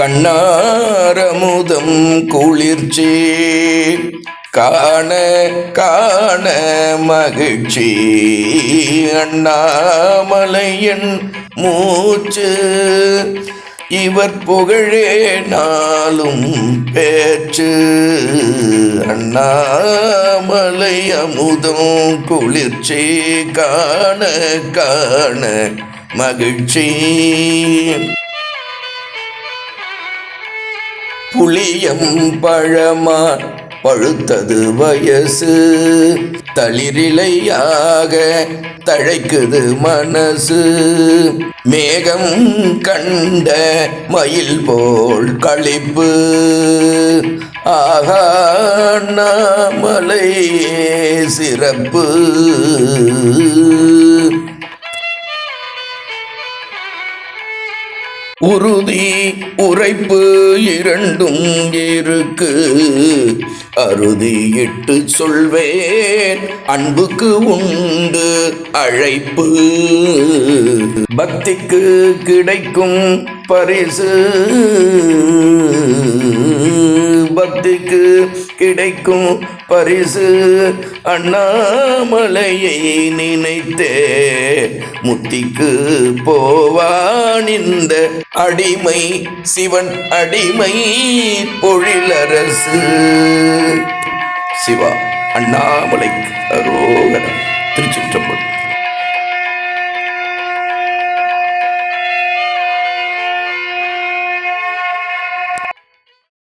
கண்ணாரமுதம் குளிர்ச்சி. காண காண மகிழ்ச்சி. அண்ணாமலையன் மூச்சு. இவர் புகழே நாளும் பேச்சு. அண்ணாமலை அமுதம் குளிர்ச்சி. காண காண மகிழ்ச்சி. புளியம் பழமா பழுத்தது வயசு. தளிரிலையாக தழைக்குது மனசு. மேகம் கண்ட மயில் போல் கழிப்பு ஆகா அண்ணாமலையே சிறப்பு. உறுதி உரைப்பு இரண்டும் இருக்கு. அறுதியிட்டு சொல்வேன் அன்புக்கு உண்டு அழைப்பு. பக்திக்கு கிடைக்கும் பரிசு. பக்திக்கு கிடைக்கும் பரிசு. அண்ணாமலையை நினைத்தே முத்திக்கு நான் இந்த அடிமை சிவன் அடிமை பொழிலரசு சிவா அண்ணாமலை அரோ